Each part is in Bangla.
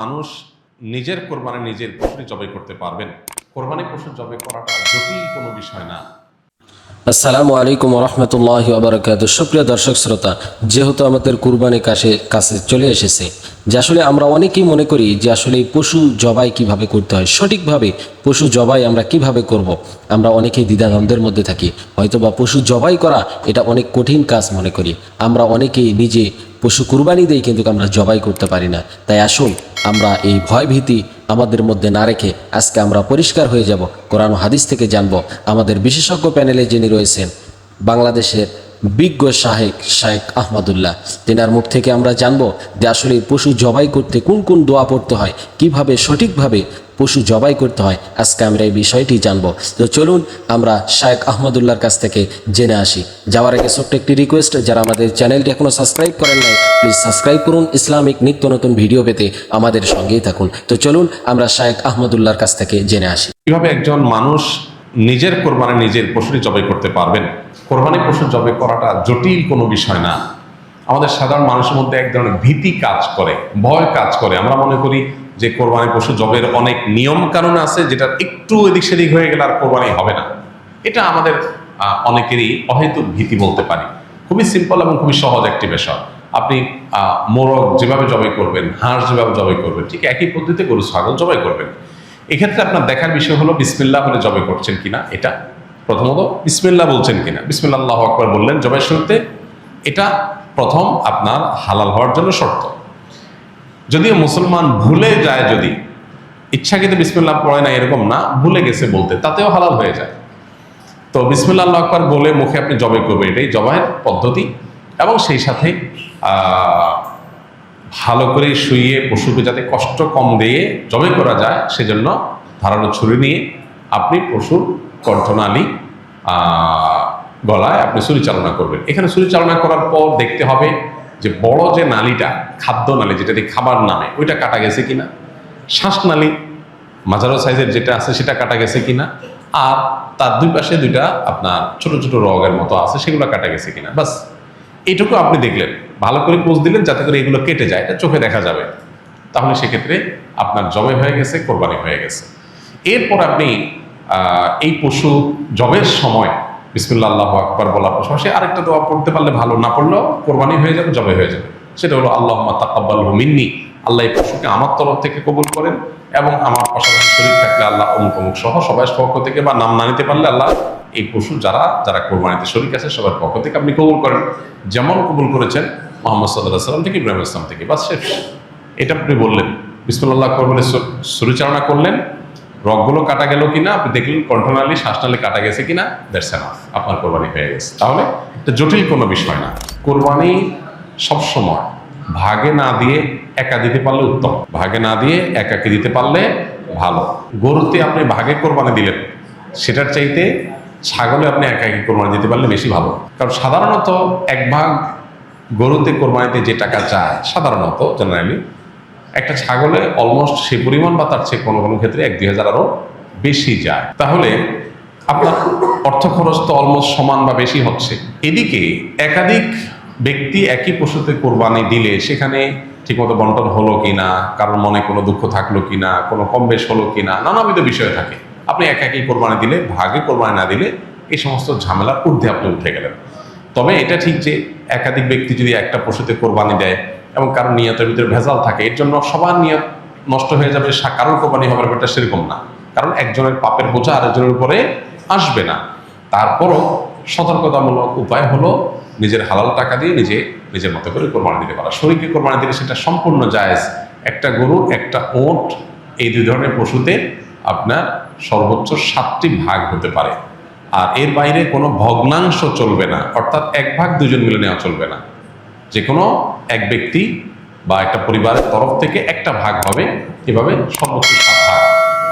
মানুষ নিজের কোরবানি নিজের পশুটি জবাই করতে পারবেন কোরবানি পশু জবাই করাটা জটিল কোনো বিষয় না। আসসালামু আলাইকুম রহমতুল্লাহ আবরকাত সুপ্রিয় দর্শক শ্রোতা, যেহেতু আমাদের কুরবানি কাছে কাছে চলে এসেছে, যে আসলে আমরা অনেকেই মনে করি যে আসলে পশু জবাই কীভাবে করতে হয়, সঠিকভাবে পশু জবাই আমরা কীভাবে করব। আমরা অনেকেই দ্বিধাদ্বন্দ্বের মধ্যে থাকি হয়তো বা পশু জবাই করা এটা অনেক কঠিন কাজ মনে করি। আমরা অনেকেই নিজে পশু কুরবানি দিয়ে কিন্তু আমরা জবাই করতে পারি না। তাই আসুন, আমরা এই ভয়ভীতি আমাদের মধ্যে না রেখে আজকে আমরা পরিষ্কার হয়ে যাব। কোরআন হাদিস থেকে জানব। আমাদের বিশেষজ্ঞ প্যানেলে যিনি রয়েছেন, বাংলাদেশের বিজ্ঞ শাহেক শাহেক আহমদুল্লাহ, তেনার মুখ থেকে আমরা জানব যে আসলে পশু জবাই করতে কোন কোন দোয়া পড়তে হয়, কীভাবে সঠিকভাবে পশু জবাই করতে হয়। আজকে আমরা এই বিষয়টি জানব। তো চলুন, আমরা শায়েক আহমদুল্লাহর কাছ থেকে জেনে আসি। যাওয়ার আগে ছোট্ট একটি রিকোয়েস্ট যারা আমাদের চ্যানেলটি এখনও সাবস্ক্রাইব করেন নাই প্লিজ সাবস্ক্রাইব করুন ইসলামিক নিত্য নতুন ভিডিও পেতে আমাদের সঙ্গেই থাকুন। তো চলুন, আমরা শায়েক আহমদুল্লাহর কাছ থেকে জেনে আসি। কীভাবে একজন মানুষ নিজের কোরবানি নিজের পশুটি জবাই করতে পারবেন? কোরবানি পশু জবাই করাটা জটিল কোনো বিষয় না। আমাদের সাধারণ মানুষের মধ্যে এক ধরনের ভীতি কাজ করে, ভয় কাজ করে। আমরা মনে করি যে কোরবানি পশু জবের অনেক নিয়ম কানুন আছে, যেটা একটু এদিক সেদিক হয়ে গেলে আর কোরবানি হবে না। এটা আমাদের অনেকেরই অহেতুক ভীতি বলতে পারি। খুবই সিম্পল এবং খুবই সহজ একটি বিষয়। আপনি মোরগ যেভাবে জবাই করবেন, হাঁস যেভাবে জবাই করবেন, ঠিক একই পদ্ধতিতে গরু, ছাগল জবাই করবেন। এক্ষেত্রে আপনার দেখার বিষয় হলো বিসমিল্লাহ বলে জবাই করছেন কিনা, এটা প্রথমত বিসমিল্লাহ বলছেন কিনা। বিসমিল্লাহ আল্লাহ আকবর বললেন জবাই শুরুতে এটা প্রথম আপনার হালাল হওয়ার জন্য শর্ত। যদিও মুসলমান ভুলে যায় যদি ইচ্ছাকৃত বিসমিল্লাহ পড়ে না, এরকম না, ভুলে গেছে বলতে, তাতেও হালাল হয়ে যায়। তো বিসমিল্লা আল্লাহ আকবর বলে মুখে আপনি জবাই করবেন, এটাই জবাইয়ের পদ্ধতি। এবং সেই সাথে ভালো করে শুইয়ে পশুকে যাতে কষ্ট কম দিয়ে জবাই করা যায়, সেজন্য ধারালো ছুরি নিয়ে আপনি পশুর কণ্ঠনালী গলায় আপনি ছুরি চালনা করবেন। এখানে ছুরি চালনা করার পর দেখতে হবে যে বড় যে নালীটা, খাদ্য নালী, যেটা দিয়ে খাবার নামে, ওইটা কাটা গেছে কিনা? শ্বাসনালী মাঝারো সাইজের যেটা আছে, সেটা কাটা গেছে কিনা? আর তার দুই পাশে দুইটা আপনার ছোট ছোট রগের মতো আছে, সেগুলো কাটা গেছে কিনা? বাস এইটুকু আপনি দেখলেন। ভালো করে পোজ দিলেন, যাতে করে এগুলো কেটে যায়, এটা চোখে দেখা যাবে। তাহলে সেক্ষেত্রে আপনার জবে হয়ে গেছে, কোরবানি হয়ে গেছে। এরপর আপনি এই পশু জবের সময় বিসমুল্লাহ আল্লাহ আকবর বলার পাশাপাশি আরেকটা দোয়া পড়তে পারলে ভালো, না পড়লেও কোরবানি হয়ে যাবে জবে হয়ে যাবে। সেটা হলো আল্লাহ তাকাব্বাল মিন্নি। আল্লাহ এই পশুকে আমার তরফ থেকে কবুল করেন এবং আমার পাশাপাশি শরীর থাকলে আল্লাহ অমুক অমুক সহ সবাই পক্ষ থেকে বা নাম না নিতে পারলে আল্লাহ এই পশু যারা যারা কোরবানিতে শরীর আছে, সবার পক্ষ থেকে আপনি কবুল করেন। যেমন কবুল করেছেন মোহাম্মদ সাল্লাহ সাল্লাম থেকে, ইব্রাহিম ইসলাম থেকে। বা শেষ। এটা আপনি বললেন। বিসমুল্লাহ আকবর বলে সুরিচালনা করলেন। রগগুলো কাটা গেল কিনা, আপনি দেখলেন কণ্ঠনালী শ্বাসনালী কাটা গেছে কিনা দ্যাটস আপনার কোরবানি হয়ে গেছে। তাহলে এটা জটিল কোনো বিষয় না। কোরবানি সবসময় ভাগে না দিয়ে একা দিতে পারলে উত্তম। ভাগে না দিয়ে একাকে দিতে পারলে ভালো। গরুতে আপনি ভাগে কোরবানি দিলেন, সেটার চাইতে ছাগলে আপনি একা একি কোরবানি দিতে পারলে বেশি ভালো। কারণ সাধারণত এক ভাগ গরুতে কোরবানিতে যে টাকা যায়, সাধারণত জেনারেলি একটা ছাগলে অলমোস্ট সে পরিমাণ বা তার চেয়ে কোনো কোনো ক্ষেত্রে এক দুই হাজার আরও বেশি যায়। তাহলে আপনার অর্থ খরচ তো অলমোস্ট সমান বা বেশি হচ্ছে। এদিকে একাধিক ব্যক্তি একই পশুতে কোরবানি দিলে সেখানে ঠিকমতো বন্টন হলো কি না কারোর মনে কোনো দুঃখ থাকল কি না কোনো কম বেশ হলো কি না নানাবিধ বিষয় থাকে। আপনি এক একই কোরবানি দিলে, ভাগে কোরবানি না দিলে এই সমস্ত ঝামেলার ঊর্ধ্বে আপনি উঠে গেলেন। তবে এটা ঠিক যে একাধিক ব্যক্তি যদি একটা পশুতে কোরবানি দেয় এবং কারোর নিয়তের ভিতরে ভেজাল থাকে, এর জন্য সবার নিয়ত নষ্ট হয়ে যাবে কারোর কোরবানি হবার ব্যাপারটা সেরকম না। কারণ একজনের পাপের বোঝা আরেকজনের উপরে আসবে না। তারপরও সতর্কতামূলক উপায় হলো নিজের হালাল টাকা দিয়ে নিজে, নিজের মতো করে কোরবানি দিতে পারা। শরীরকে কোরবানি দিলে সেটা সম্পূর্ণ জায়েজ। একটা গরু, একটা ওট, এই দুই ধরনের পশুতে আপনার সর্বোচ্চ সাতটি ভাগ হতে পারে। আর এর বাইরে কোনো ভগ্নাংশ চলবে না। অর্থাৎ এক ভাগ দুজন মিলে নেওয়া চলবে না। যে কোনো এক ব্যক্তি বা একটা পরিবারের তরফ থেকে একটা ভাগ হবে, এভাবে সর্বোচ্চ ভাগ।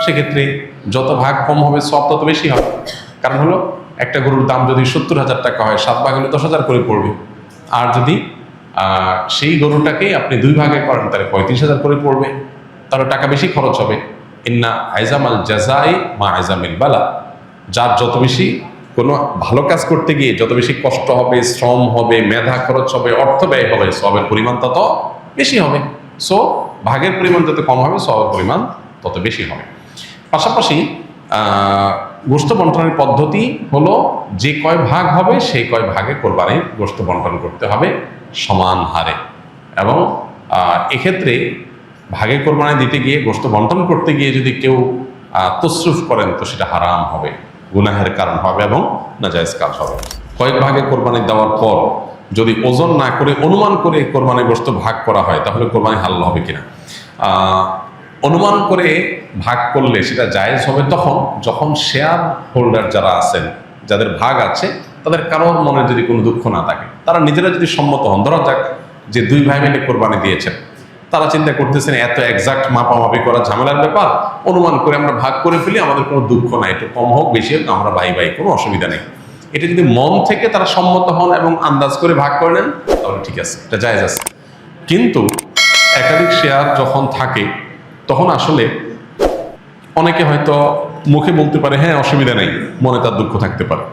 সেক্ষেত্রে যত ভাগ কম হবে, সব তত বেশি হবে। কারণ হলো, একটা গরুর দাম যদি সত্তর হাজার টাকা হয়, সাত ভাগ হলে দশ হাজার করে পড়বে। আর যদি সেই গরুটাকেই আপনি দুই ভাগে করেন, তাহলে পঁয়ত্রিশ হাজার করে পড়বে। তাহলে টাকা বেশি খরচ হবে। ইন্না আইজামাল জাজাই মা আইজামিল বালা। যার যত বেশি কোনো ভালো কাজ করতে গিয়ে যত বেশি কষ্ট হবে, শ্রম হবে, মেধা খরচ হবে, অর্থ ব্যয় হবে, সবের পরিমাণ তত বেশি হবে। সো ভাগের পরিমাণ যত কম হবে, সবের পরিমাণ তত বেশি হবে। পাশাপাশি গোস্ত বন্টনের পদ্ধতি হলো যে কয় ভাগ হবে, সেই কয় ভাগে কোরবানি গোস্ত বন্টন করতে হবে সমান হারে। এবং এক্ষেত্রে ভাগে কোরবানি দিতে গিয়ে গোস্ত বন্টন করতে গিয়ে যদি কেউ তসরুফ করেন, তো সেটা হারাম হবে। গুনাহের কারণ হবে এবং নাজায়জ কাজ হবে। কয়েক ভাগে কোরবানি দেওয়ার পর যদি ওজন না করে, অনুমান করে কোরবানি গোস্ত ভাগ করা হয়, তাহলে কোরবানি হাল্লা হবে কিনা? অনুমান করে ভাগ করলে সেটা জায়েজ হবে তখন, যখন শেয়ার হোল্ডার যারা আছেন, যাদের ভাগ আছে, তাদের কারোর মনে যদি কোনো দুঃখ না থাকে, তারা নিজেরা যদি সম্মত হন, ধরা যাক যে দুই ভাই মিলে কোরবানি দিয়েছেন তারা চিন্তা করতেছেন এত একজাক্ট মাপামাপি করা ঝামেলার ব্যাপার। অনুমান করে আমরা ভাগ করে ফেলি, আমাদের কোনো দুঃখ নাই, একটু কম হোক, বেশি হোক, আমরা বাই বাই, কোনো অসুবিধা নেই। এটা যদি মন থেকে তারা সম্মত হন এবং আন্দাজ করে ভাগ করে নেন, তাহলে ঠিক আছে, এটা জায়েজ আছে। কিন্তু একাধিক শেয়ার যখন থাকে, তখন আসলে অনেকে হয়তো মুখে বলতে পারে হ্যাঁ অসুবিধা নেই, মনে তার দুঃখ থাকতে পারে।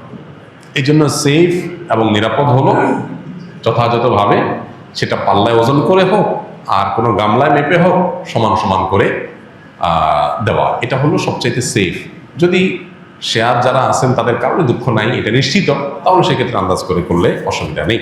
এই জন্য সেফ এবং নিরাপদ হলো, যথাযথভাবে সেটা পাল্লায় ওজন করে হোক আর কোনো গামলায় মেপে হোক, সমান সমান করে দেওয়া। এটা হলো সবচাইতে সেফ যদি শেয়ার যারা আছেন, তাদের কারণে দুঃখ নাই, এটা নিশ্চিত, তাহলে সেক্ষেত্রে আন্দাজ করে করলে অসুবিধা নেই।